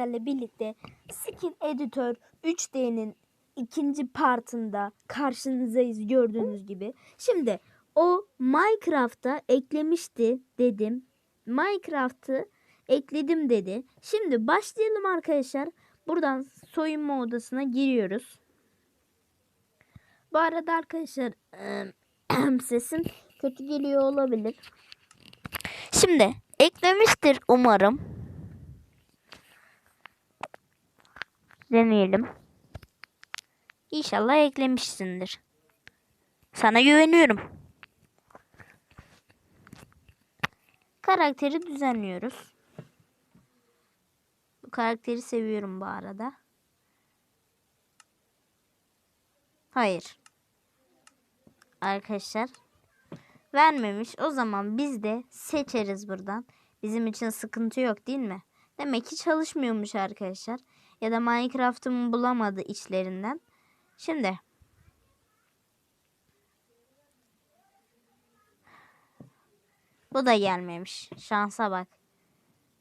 sizlerle birlikte Skin Editor 3D'nin ikinci partında karşınızdayız gördüğünüz gibi. Şimdi o Minecraft'a eklemişti dedim. Minecraft'ı ekledim dedi. Şimdi başlayalım arkadaşlar. Buradan soyunma odasına giriyoruz. Bu arada arkadaşlar sesim kötü geliyor olabilir. Şimdi eklemiştir umarım. Deneyelim. İnşallah eklemişsindir. Sana güveniyorum. Karakteri düzenliyoruz. Bu karakteri seviyorum bu arada. Hayır. Arkadaşlar vermemiş. O zaman biz de seçeriz buradan. Bizim için sıkıntı yok değil mi? Demek ki çalışmıyormuş arkadaşlar. Ya da Minecraft'ımı bulamadı içlerinden. Şimdi bu da gelmemiş. Şansa bak.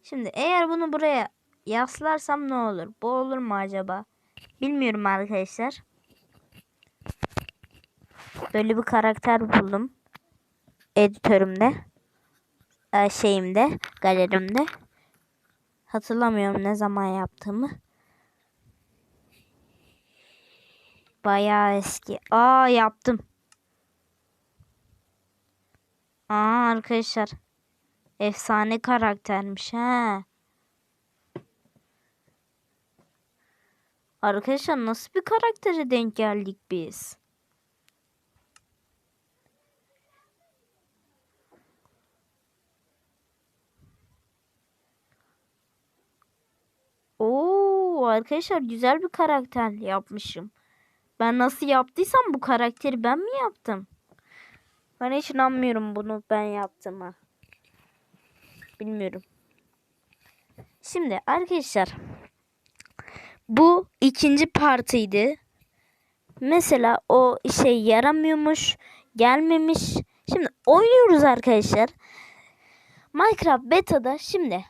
Şimdi eğer bunu buraya yaslarsam ne olur? Bu olur mu acaba? Bilmiyorum arkadaşlar. Böyle bir karakter buldum editörümde e, şeyimde galerimde hatırlamıyorum ne zaman yaptığımı bayağı eski. Aa yaptım. Aa arkadaşlar. Efsane karaktermiş ha arkadaşlar nasıl bir karaktere denk geldik biz? Oo arkadaşlar güzel bir karakter yapmışım. Ben nasıl yaptıysam bu karakteri ben mi yaptım? Ben hiç inanmıyorum bunu ben yaptığıma. Bilmiyorum. Şimdi arkadaşlar bu ikinci partiydi. Mesela o şey yaramıyormuş, gelmemiş. Şimdi oynuyoruz arkadaşlar. Minecraft Beta'da şimdi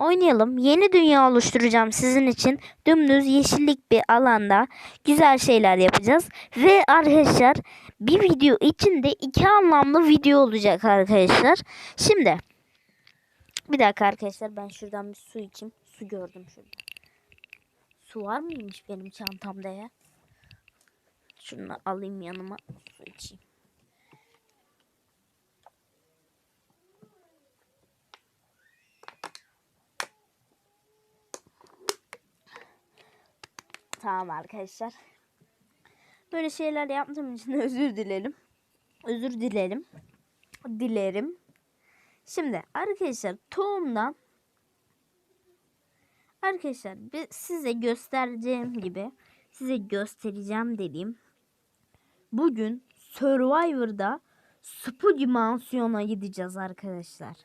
Oynayalım. Yeni dünya oluşturacağım sizin için. Dümdüz yeşillik bir alanda güzel şeyler yapacağız. Ve arkadaşlar bir video içinde iki anlamlı video olacak arkadaşlar. Şimdi bir dakika arkadaşlar ben şuradan bir su içeyim. Su gördüm şurada. Su var mıymış benim çantamda ya? Şunu alayım yanıma su içeyim. Tamam arkadaşlar. Böyle şeyler yaptığım için özür dilerim. Özür dilerim. Dilerim. Şimdi arkadaşlar tohumdan Arkadaşlar bir size göstereceğim gibi size göstereceğim dediğim bugün Survivor'da Spooky Mansion'a gideceğiz arkadaşlar.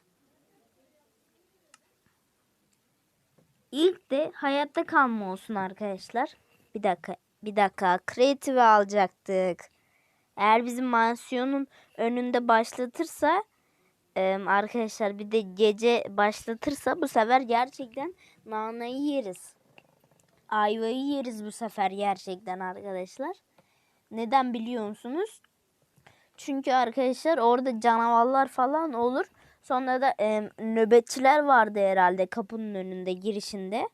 İlk de hayatta kalma olsun arkadaşlar. Bir dakika, bir dakika. Creative alacaktık. Eğer bizim mansiyonun önünde başlatırsa arkadaşlar bir de gece başlatırsa bu sefer gerçekten nanayı yeriz. Ayvayı yeriz bu sefer gerçekten arkadaşlar. Neden biliyor musunuz? Çünkü arkadaşlar orada canavarlar falan olur. Sonra da e, nöbetçiler vardı herhalde kapının önünde girişinde.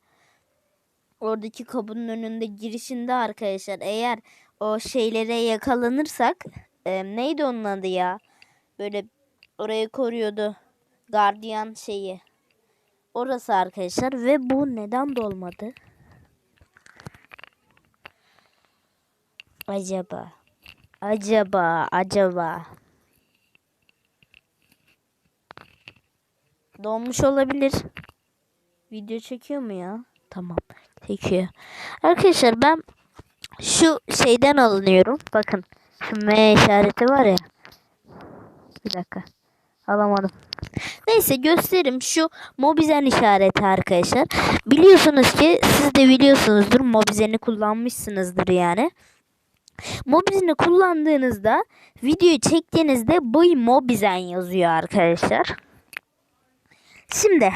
Oradaki kapının önünde girişinde arkadaşlar eğer o şeylere yakalanırsak e, neydi onun adı ya? Böyle orayı koruyordu. Gardiyan şeyi. Orası arkadaşlar ve bu neden dolmadı? Acaba. Acaba, acaba. Donmuş olabilir. Video çekiyor mu ya? Tamam. Çekiyor. Arkadaşlar ben şu şeyden alınıyorum. Bakın. Şu M işareti var ya. Bir dakika. Alamadım. Neyse göstereyim. Şu Mobizen işareti arkadaşlar. Biliyorsunuz ki siz de biliyorsunuzdur. Mobizen'i kullanmışsınızdır yani. Mobizen'i kullandığınızda videoyu çektiğinizde bu Mobizen yazıyor arkadaşlar. Şimdi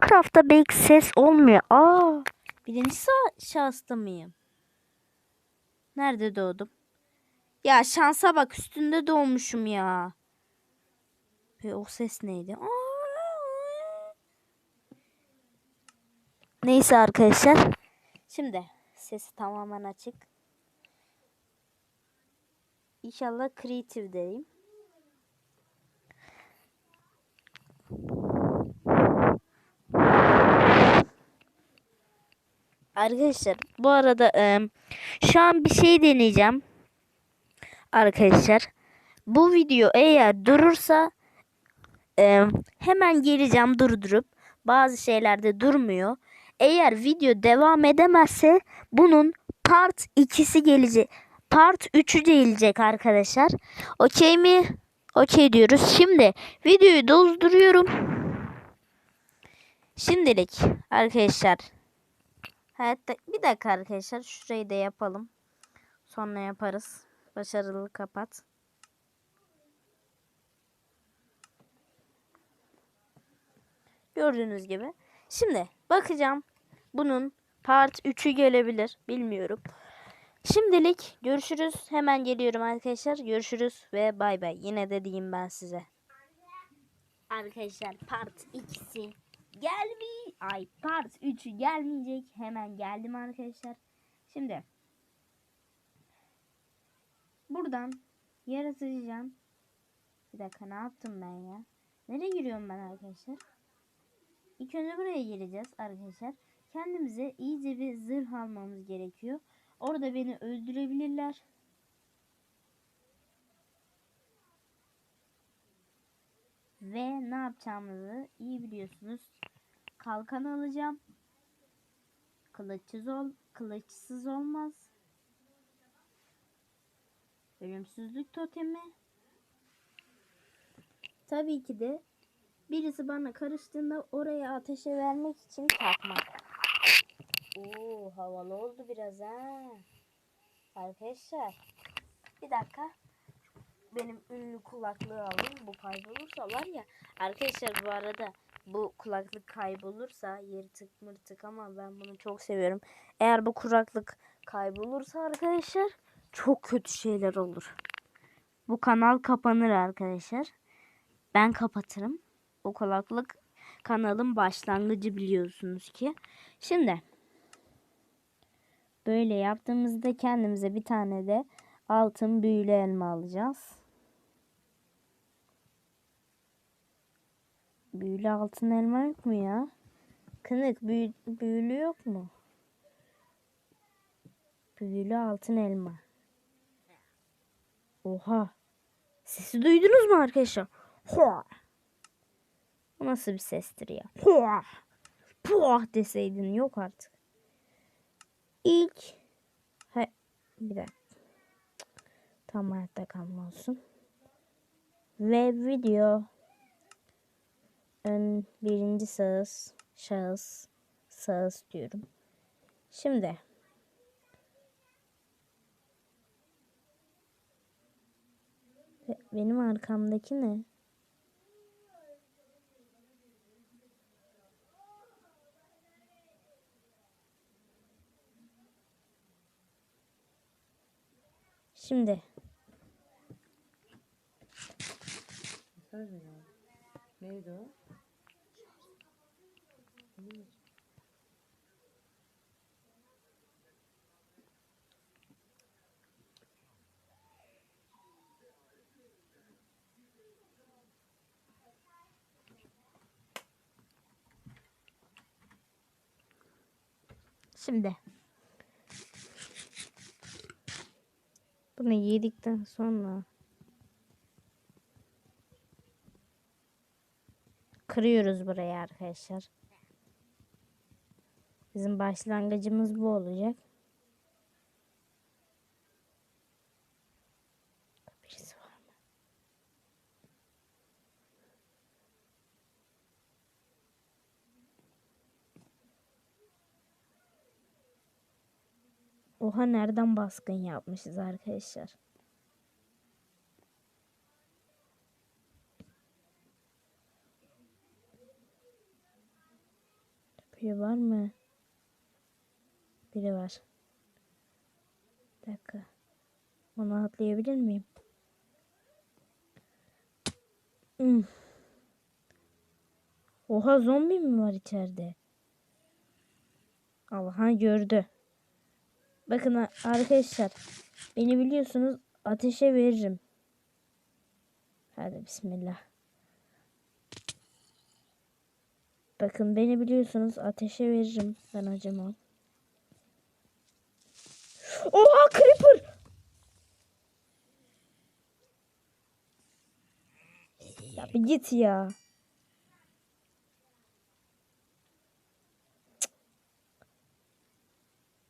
tarafta belki ses olmuyor. Aa, birinci şahısta mıyım? Nerede doğdum? Ya şansa bak üstünde doğmuşum ya. Ve o ses neydi? Aa! Neyse arkadaşlar. Şimdi sesi tamamen açık. İnşallah creative deyim. Arkadaşlar bu arada em, şu an bir şey deneyeceğim. Arkadaşlar bu video eğer durursa em, hemen geleceğim durdurup bazı şeylerde durmuyor. Eğer video devam edemezse bunun part 2'si gelecek. Part 3'ü gelecek arkadaşlar. Okey mi? Okey diyoruz. Şimdi videoyu dolduruyorum. Şimdilik arkadaşlar Hayatta bir dakika arkadaşlar şurayı da yapalım. Sonra yaparız. Başarılı kapat. Gördüğünüz gibi. Şimdi bakacağım. Bunun part 3'ü gelebilir. Bilmiyorum. Şimdilik görüşürüz. Hemen geliyorum arkadaşlar. Görüşürüz ve bay bay. Yine de diyeyim ben size. Arkadaşlar part 2'si gelmi ay part 3'ü gelmeyecek. Hemen geldim arkadaşlar. Şimdi buradan yaratıcıcan bir dakika ne yaptım ben ya? Nereye giriyorum ben arkadaşlar? İlk önce buraya gireceğiz arkadaşlar. Kendimize iyice bir zırh almamız gerekiyor. Orada beni öldürebilirler. Ve ne yapacağımızı iyi biliyorsunuz. Kalkan alacağım. Kılıçsız ol, kılıçsız olmaz. Ölümsüzlük totemi. Tabii ki de birisi bana karıştığında oraya ateşe vermek için takmak. Oo havalı oldu biraz ha. Arkadaşlar bir dakika benim ünlü kulaklığı alayım. Bu kaybolursa var ya. Arkadaşlar bu arada bu kulaklık kaybolursa yırtık mırtık ama ben bunu çok seviyorum. Eğer bu kulaklık kaybolursa arkadaşlar çok kötü şeyler olur. Bu kanal kapanır arkadaşlar. Ben kapatırım. Bu kulaklık kanalın başlangıcı biliyorsunuz ki. Şimdi böyle yaptığımızda kendimize bir tane de altın büyülü elma alacağız. Büyülü altın elma yok mu ya? Kınık büyü, büyülü yok mu? Büyülü altın elma. Oha. Sesi duydunuz mu arkadaşlar? Hua. Bu nasıl bir sestir ya? Hua. Puah deseydin yok artık. İlk He, bir dakika. Tam hayatta kalma olsun. Ve video ön birinci şahıs şahıs şahıs diyorum. Şimdi Be- benim arkamdaki ne? Şimdi Mesaj mı? Neydi o? Şimdi. Bunu yedikten sonra kırıyoruz burayı arkadaşlar. Bizim başlangıcımız bu olacak. Oha nereden baskın yapmışız arkadaşlar. Biri var mı? Biri var. Bir dakika. Onu atlayabilir miyim? Hmm. Oha zombi mi var içeride? Allah'a gördü. Bakın arkadaşlar. Beni biliyorsunuz ateşe veririm. Hadi bismillah. Bakın beni biliyorsunuz ateşe veririm. Ben acımam. Oha creeper! Ya bir git ya.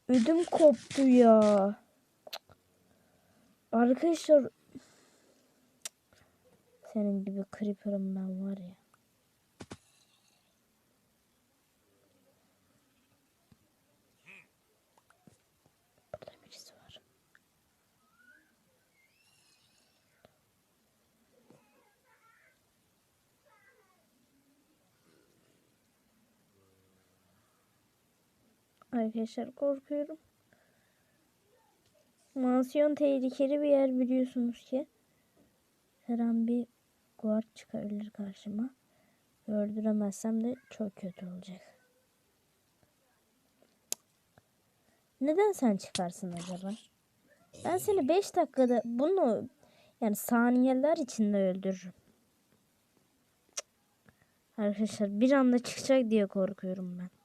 Ödüm koptu ya. Arkadaşlar senin gibi creeper'ım ben var ya. Arkadaşlar korkuyorum. Mansiyon tehlikeli bir yer biliyorsunuz ki. Her an bir guard çıkabilir karşıma. Öldüremezsem de çok kötü olacak. Neden sen çıkarsın acaba? Ben seni 5 dakikada bunu yani saniyeler içinde öldürürüm. Arkadaşlar bir anda çıkacak diye korkuyorum ben.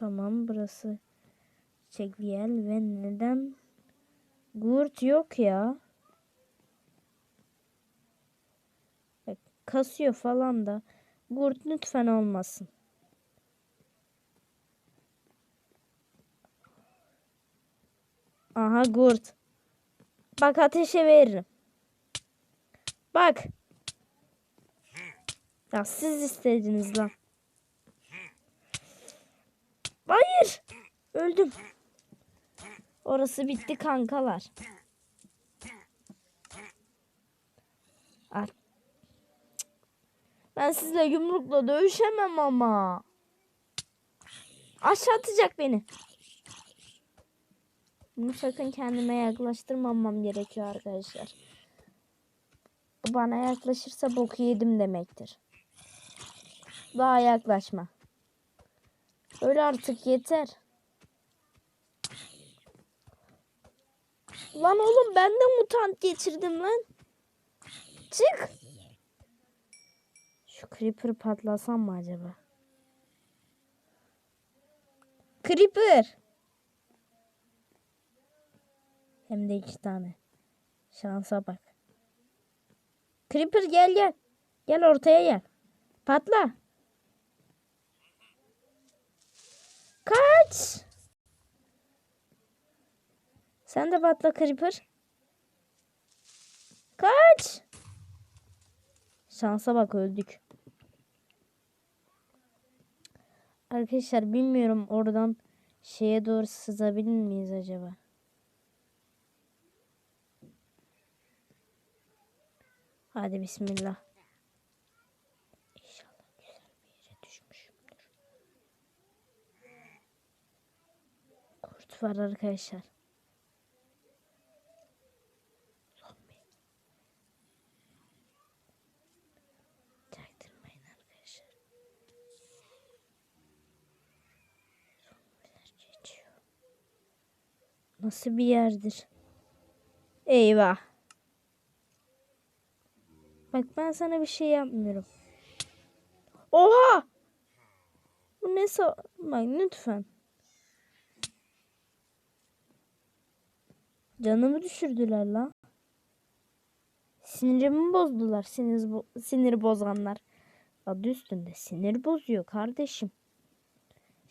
Tamam burası çiçekli yer ve neden gurt yok ya? Bak, kasıyor falan da gurt lütfen olmasın. Aha gurt. Bak ateşe veririm. Bak. Ya siz istediniz lan. Hayır. Öldüm. Orası bitti kankalar. Ay. Ben sizle yumrukla dövüşemem ama. Aşağı atacak beni. Bunu sakın kendime yaklaştırmamam gerekiyor arkadaşlar. Bana yaklaşırsa boku yedim demektir. Daha yaklaşma. Öyle artık yeter. Lan oğlum ben de mutant geçirdim lan. Çık. Şu creeper patlasam mı acaba? Creeper. Hem de iki tane. Şansa bak. Creeper gel gel. Gel ortaya gel. Patla. Kaç. Sen de patla Creeper. Kaç. Şansa bak öldük. Arkadaşlar bilmiyorum oradan şeye doğru sızabilir miyiz acaba? Hadi bismillah. İnşallah güzel bir yere düşmüşümdür. Kurt var arkadaşlar. Nasıl bir yerdir? Eyvah. Bak ben sana bir şey yapmıyorum. Oha! Bu ne so... Bak lütfen. Canımı düşürdüler la. Sinirimi bozdular. Sinir, bo- sinir bozanlar. Adı üstünde. Sinir bozuyor kardeşim.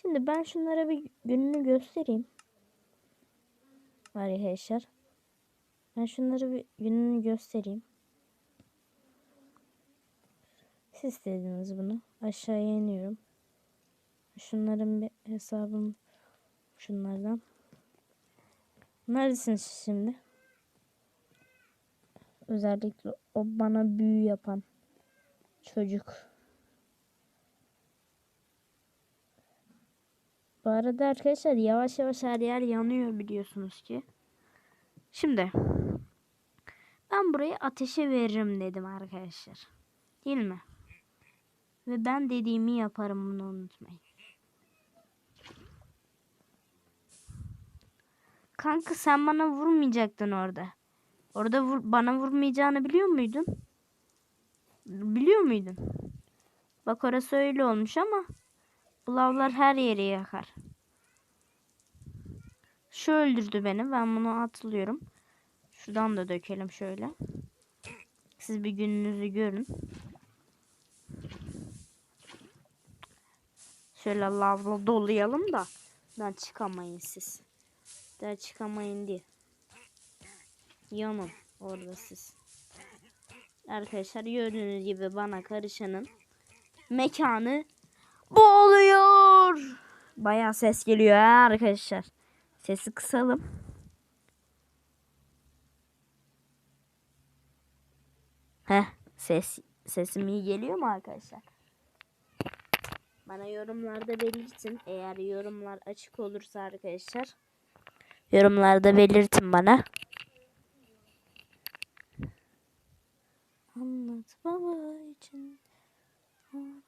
Şimdi ben şunlara bir gününü göstereyim. Arkadaşlar. Ben şunlara bir gününü göstereyim. Siz istediniz bunu. Aşağıya iniyorum. Şunların bir hesabım şunlardan. Neredesiniz şimdi? Özellikle o bana büyü yapan çocuk. Bu arada arkadaşlar yavaş yavaş her yer yanıyor biliyorsunuz ki. Şimdi ben burayı ateşe veririm dedim arkadaşlar. Değil mi? Ve ben dediğimi yaparım bunu unutmayın. Kanka sen bana vurmayacaktın orada. Orada vur, bana vurmayacağını biliyor muydun? Biliyor muydun? Bak orası öyle olmuş ama bu lavlar her yeri yakar. Şu öldürdü beni. Ben bunu atlıyorum. Şuradan da dökelim şöyle. Siz bir gününüzü görün. Şöyle lavla dolayalım da ben çıkamayın siz. Daha çıkamayın diye. Yanın orada siz. Arkadaşlar gördüğünüz gibi bana karışanın mekanı bu oluyor. Bayağı ses geliyor ha arkadaşlar. Sesi kısalım. Heh, ses sesim iyi geliyor mu arkadaşlar? Bana yorumlarda belirtin. Eğer yorumlar açık olursa arkadaşlar. Yorumlarda belirtin bana. Anlat baba için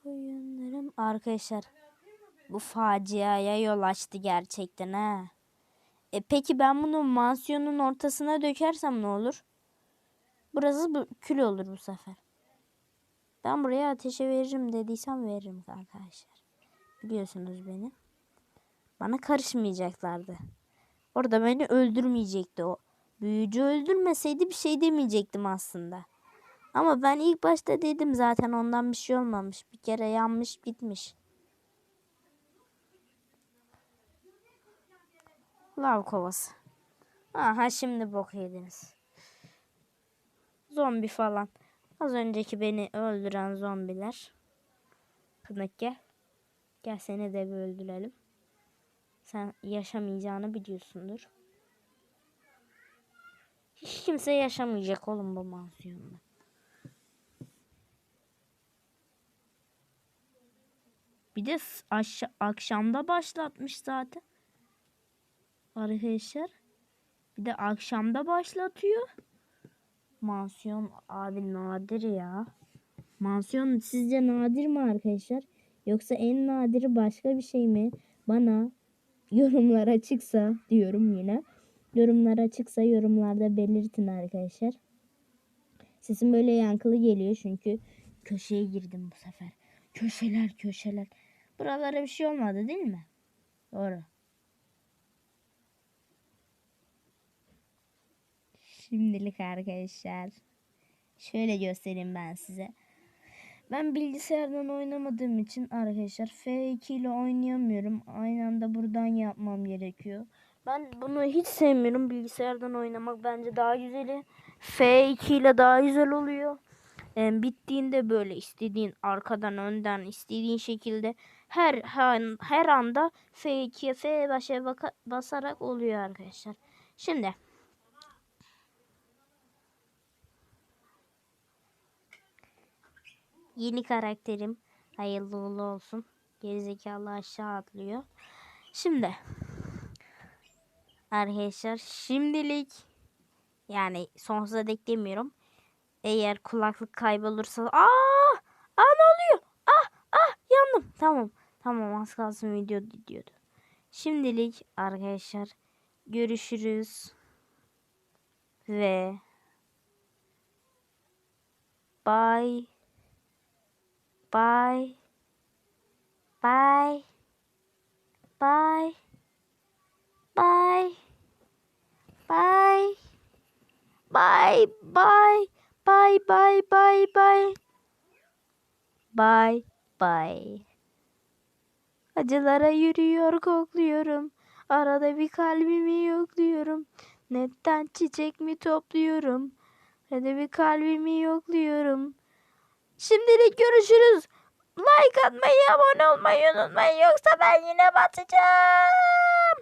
oyunlarım. Arkadaşlar bu faciaya yol açtı gerçekten ha. E peki ben bunu mansiyonun ortasına dökersem ne olur? Burası bu, kül olur bu sefer. Ben buraya ateşe veririm dediysem veririm arkadaşlar. Biliyorsunuz beni. Bana karışmayacaklardı. Orada beni öldürmeyecekti o. Büyücü öldürmeseydi bir şey demeyecektim aslında. Ama ben ilk başta dedim zaten ondan bir şey olmamış. Bir kere yanmış bitmiş. Lav kovası. Aha şimdi bok yediniz. Zombi falan. Az önceki beni öldüren zombiler. Kınak gel. Gel seni de bir öldürelim. Sen yaşamayacağını biliyorsundur. Hiç kimse yaşamayacak oğlum bu mansiyonda. Bir de akşamda başlatmış zaten. Arkadaşlar. Bir de akşamda başlatıyor. Mansiyon abi nadir ya. Mansiyon sizce nadir mi arkadaşlar? Yoksa en nadiri başka bir şey mi? Bana yorumlar açıksa diyorum yine. Yorumlar açıksa yorumlarda belirtin arkadaşlar. Sesim böyle yankılı geliyor çünkü köşeye girdim bu sefer. Köşeler köşeler. Buralara bir şey olmadı değil mi? Doğru. Şimdilik arkadaşlar. Şöyle göstereyim ben size. Ben bilgisayardan oynamadığım için arkadaşlar F2 ile oynayamıyorum. Aynı anda buradan yapmam gerekiyor. Ben bunu hiç sevmiyorum. Bilgisayardan oynamak bence daha güzeli. F2 ile daha güzel oluyor. Ee, bittiğinde böyle istediğin arkadan önden istediğin şekilde her her, her anda F2'ye F başa basarak oluyor arkadaşlar. Şimdi Yeni karakterim hayırlı uğurlu olsun. Gerizekalı aşağı atlıyor. Şimdi arkadaşlar şimdilik yani sonsuza dek demiyorum. Eğer kulaklık kaybolursa aa aa ne oluyor? Ah ah yandım. Tamam. Tamam az kalsın video gidiyordu. Şimdilik arkadaşlar görüşürüz. Ve bye. Bye. Bye. Bye. Bye. Bye. Bye. Bye. Bye. Bye. Bye. Bye. Bye. Bye. Acılara yürüyor kokluyorum. Arada bir kalbimi yokluyorum. Netten çiçek mi topluyorum? Arada bir kalbimi yokluyorum. Şimdilik görüşürüz. Like atmayı, abone olmayı unutmayın. Yoksa ben yine batacağım.